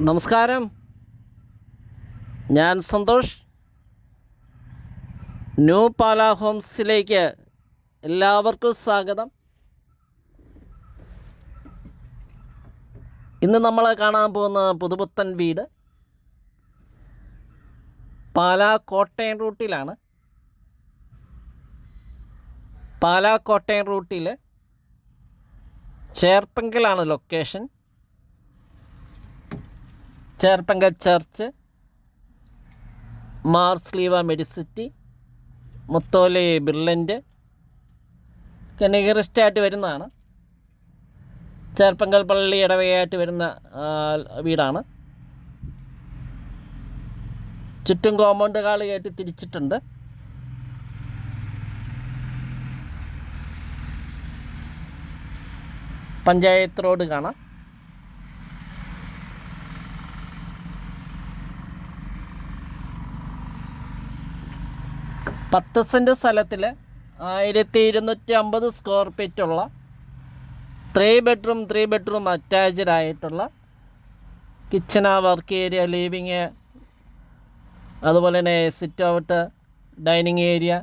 നമസ്കാരം. ഞാൻ സന്തോഷ്. ന്യൂ പാല ഹോംസിലേക്ക് എല്ലാവർക്കും സ്വാഗതം. ഇന്ന് നമ്മൾ കാണാൻ പോകുന്ന പുതുപുത്തൻ വീട് പാലാ കോട്ടയം റൂട്ടിലാണ്. പാലാ കോട്ടയം റൂട്ടിൽ ചേർപ്പെങ്കിലാണ് location. Cherpunkal church Mar Sleeva medicity Mutholy ബിർലൻഡ് ഒക്കെ വരുന്നതാണ്. ചേർപ്പങ്കൽ പള്ളി ഇടവകയായിട്ട് വരുന്ന വീടാണ്. ചുറ്റും കോമ്പൗണ്ട് കാൾ കയറ്റി തിരിച്ചിട്ടുണ്ട്. പഞ്ചായത്ത് റോഡ് കാണാം. പത്ത് സെന്റ് സ്ഥലത്തിൽ ആയിരത്തി ഇരുന്നൂറ്റി അമ്പത് square ഫീറ്റുള്ള three bedroom three bedroom attached ആയിട്ടുള്ള കിച്ചണ വർക്ക് ഏരിയ ലിവിങ് അതുപോലെ തന്നെ സിറ്റ് ഔട്ട് ഡൈനിങ് ഏരിയ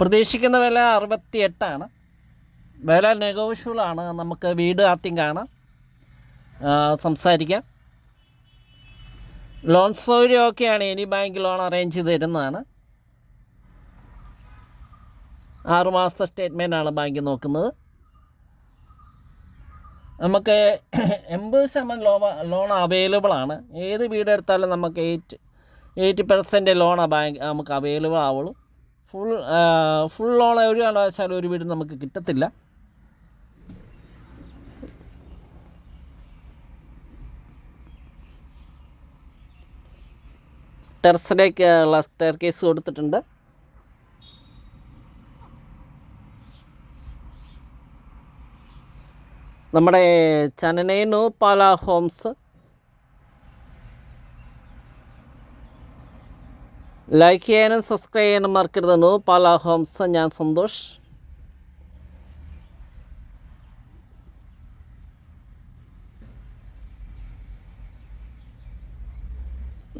പ്രതീക്ഷിക്കുന്ന വില അറുപത്തി എട്ടാണ് വില നെഗോഷ്യബിളാണ് നമുക്ക് വീട് ആദ്യം കാണാം. സംസാരിക്കാം. ലോൺ സൗകര്യമൊക്കെയാണ് ഇനി ബാങ്ക് ലോൺ അറേഞ്ച് ചെയ്ത് തരുന്നതാണ്. ആറുമാസത്തെ സ്റ്റേറ്റ്മെന്റാണ് ബാങ്ക് നോക്കുന്നത്. നമുക്ക് എൺപത് ശതമാനം ലോ ലോൺ അവൈലബിൾ ആണ്. ഏത് വീട് വീടെടുത്താലും നമുക്ക് എയ്റ്റ് എയ്റ്റി ലോൺ ബാങ്ക് നമുക്ക് അവൈലബിൾ ആവുള്ളൂ. ഫുൾ ഫുൾ ലോൺ ഒരു കാരണവശാലും ഒരു വീട് നമുക്ക് കിട്ടത്തില്ല. ടെറസിലേക്ക് ഉള്ള സ്റ്റെയർ കേസ് കൊടുത്തിട്ടുണ്ട്. നമ്മുടെ ചനനേനു പാല ഹോംസ്. ലൈക്ക് ചെയ്യാനും സബ്സ്ക്രൈബ് ചെയ്യാനും മറക്കരുത് നോ പാല ഹോംസ് ഞാൻ സന്തോഷ്.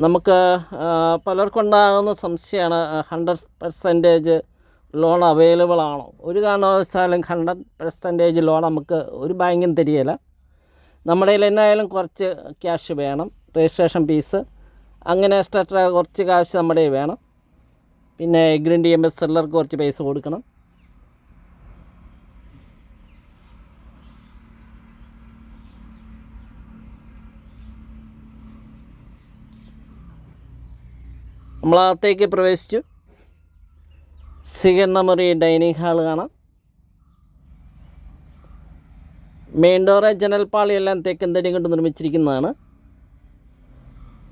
നമുക്ക് പലർക്കുണ്ടാകുന്ന സംശയമാണ് ഹൺഡ്രഡ് പെർസെന്റേജ് ലോൺ അവൈലബിൾ ആണോ? ഒരു കാരണവശാലും ഹൺഡ്രഡ് പെർസെന്റേജ് ലോൺ നമുക്ക് ഒരു ബാങ്കും തരികയില്ല നമ്മുടെ കയ്യിൽ എന്നായാലും കുറച്ച് ക്യാഷ് വേണം രജിസ്ട്രേഷൻ ഫീസ് അങ്ങനെ എക്സ്ട്രാ കുറച്ച് കാശ് നമ്മുടെ വേണം. പിന്നെ ഗ്രീൻ ഡി എം എസ് സെല്ലർക്ക് കുറച്ച് പൈസ കൊടുക്കണം. നമ്മളകത്തേക്ക് പ്രവേശിച്ചു. സ്വീകരണ മുറി ഡൈനിങ് ഹാൾ കാണാം. മെയിൻ ഡോറ് ജനൽപ്പാളിയെല്ലാം തേക്കൻ തടി കൊണ്ട് നിർമ്മിച്ചിരിക്കുന്നതാണ്.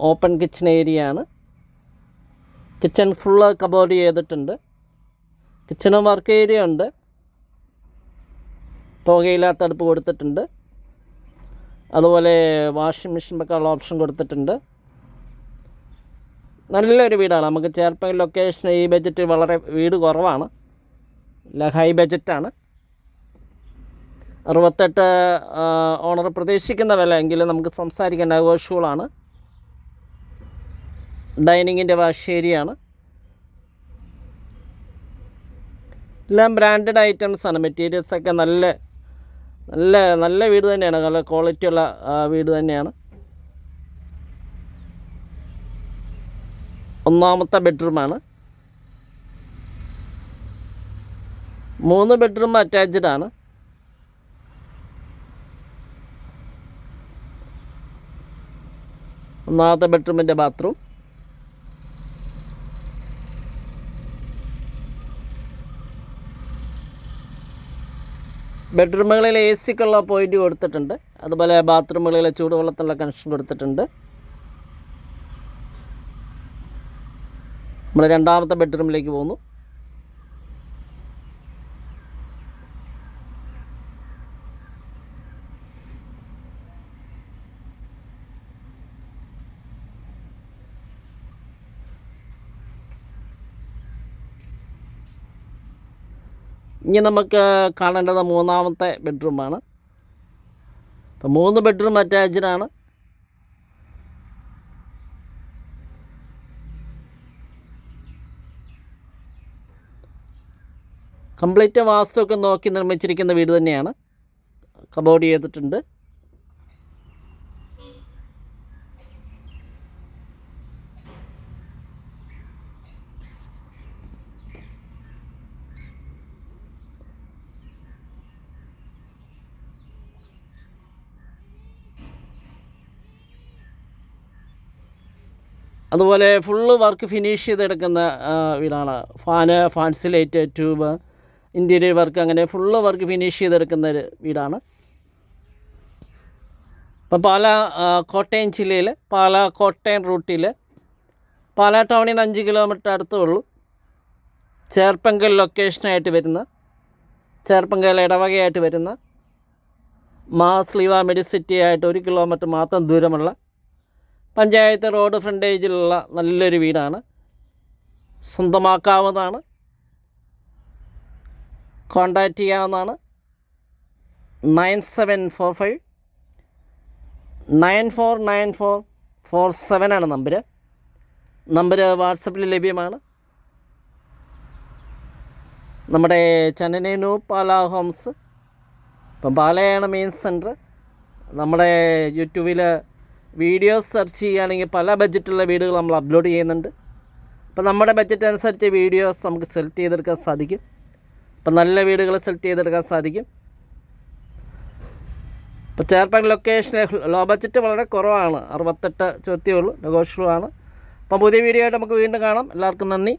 ഓപ്പൺ കിച്ചൺ ഏരിയ ആണ് കിച്ചൺ ഫുള്ള് കബോർഡ് ചെയ്തിട്ടുണ്ട്. കിച്ചണും വർക്ക് ഏരിയ ഉണ്ട്. പുകയില്ലാത്ത അടുപ്പ് കൊടുത്തിട്ടുണ്ട്. അതുപോലെ വാഷിംഗ് മെഷീൻ വെക്കാനുള്ള ഓപ്ഷൻ കൊടുത്തിട്ടുണ്ട്. നല്ലൊരു വീടാണ്. നമുക്ക് ചേർപ്പ ലൊക്കേഷൻ ഈ ബഡ്ജറ്റ് വളരെ വീട് കുറവാണ്. ഹൈ ബഡ്ജറ്റാണ് അറുപത്തെട്ട് ഓണർ പ്രതീക്ഷിക്കുന്ന വില എങ്കിലും നമുക്ക് സംസാരിക്കാൻ നെഗോഷ്യബിളാണ് ഡൈനിങ്ങിന്റെ വാഷേരിയാണ് എല്ലാം ബ്രാൻഡഡ് ഐറ്റംസ് ആണ്. മെറ്റീരിയൽസ് ഒക്കെ നല്ല നല്ല നല്ല വീട് തന്നെയാണ്. നല്ല ക്വാളിറ്റിയുള്ള വീട് തന്നെയാണ്. ഒന്നാമത്തെ ബെഡ്റൂമാണ്. മൂന്ന് ബെഡ്റൂം അറ്റാച്ച്ഡ് ആണ്. ഒന്നാമത്തെ ബെഡ്റൂമിന്റെ ബാത്റൂം. ബെഡ്റൂമുകളിൽ എ സിക്കുള്ള പോയിന്റ് കൊടുത്തിട്ടുണ്ട്. അതുപോലെ ബാത്റൂമുകളിലെ ചൂടുവെള്ളത്തിനുള്ള കണക്ഷൻ കൊടുത്തിട്ടുണ്ട്. നമ്മൾ രണ്ടാമത്തെ ബെഡ്റൂമിലേക്ക് പോകുന്നു. ഇനി നമുക്ക് കാണേണ്ടത് മൂന്നാമത്തെ ബെഡ്റൂമാണ്. അപ്പം മൂന്ന് ബെഡ്റൂം അറ്റാച്ച്ഡാണ് കംപ്ലീറ്റ് വാസ്തുവൊക്കെ നോക്കി നിർമ്മിച്ചിരിക്കുന്ന വീട് തന്നെയാണ്. കബോർഡ് ചെയ്തിട്ടുണ്ട്. അതുപോലെ ഫുള്ള് വർക്ക് ഫിനിഷ് ചെയ്തെടുക്കുന്ന വീടാണ്. ഫാന് ഫാൻസിലേറ്റ് ട്യൂബ് ഇന്റീരിയർ വർക്ക് അങ്ങനെ ഫുള്ള് വർക്ക് ഫിനിഷ് ചെയ്തെടുക്കുന്ന ഒരു വീടാണ്. ഇപ്പം പാല കോട്ടയം ജില്ലയിൽ പാല കോട്ടയം റൂട്ടിൽ പാല ടൗണിൽ നിന്ന് അഞ്ച് കിലോമീറ്റർ അടുത്തേ ഉള്ളൂ ചേർപ്പങ്കൽ ലൊക്കേഷനായിട്ട് വരുന്ന ചേർപ്പങ്കൽ ഇടവകയായിട്ട് വരുന്ന മാസ്ലിവ മെഡിസിറ്റി ആയിട്ട് ഒരു കിലോമീറ്റർ മാത്രം ദൂരമുള്ള പഞ്ചായത്ത് റോഡ് ഫ്രണ്ടേജിലുള്ള നല്ലൊരു വീടാണ്. സ്വന്തമാക്കാവുന്നതാണ്. കോണ്ടാക്റ്റ് ചെയ്യാവുന്നതാണ്. Nine seven four five nine four nine four four seven ആണ് നമ്പർ നമ്പർ വാട്സപ്പിൽ ലഭ്യമാണ്. നമ്മുടെ ചന്നനേനു പാല ഹോംസ് ഇപ്പം പാലയാണ് മെയിൻ സെന്റർ നമ്മുടെ യൂട്യൂബിൽ വീഡിയോസ് സെർച്ച് ചെയ്യുകയാണെങ്കിൽ പല ബഡ്ജറ്റുള്ള വീടുകൾ നമ്മൾ അപ്ലോഡ് ചെയ്യുന്നുണ്ട്. അപ്പോൾ നമ്മുടെ ബഡ്ജറ്റ് അനുസരിച്ച് വീഡിയോസ് നമുക്ക് സെലക്ട് ചെയ്തെടുക്കാൻ സാധിക്കും. അപ്പോൾ നല്ല വീടുകൾ സെലക്ട് ചെയ്തെടുക്കാൻ സാധിക്കും. ഇപ്പോൾ ചേർപ്പാൻ ലൊക്കേഷൻ ലോ ബഡ്ജറ്റ് വളരെ കുറവാണ്. അറുപത്തെട്ട് ചോദ്യമേ ഉള്ളൂ നെഗോഷ്യബിളാണ് അപ്പം പുതിയ വീഡിയോ ആയിട്ട് നമുക്ക് വീണ്ടും കാണാം. എല്ലാവർക്കും നന്ദി.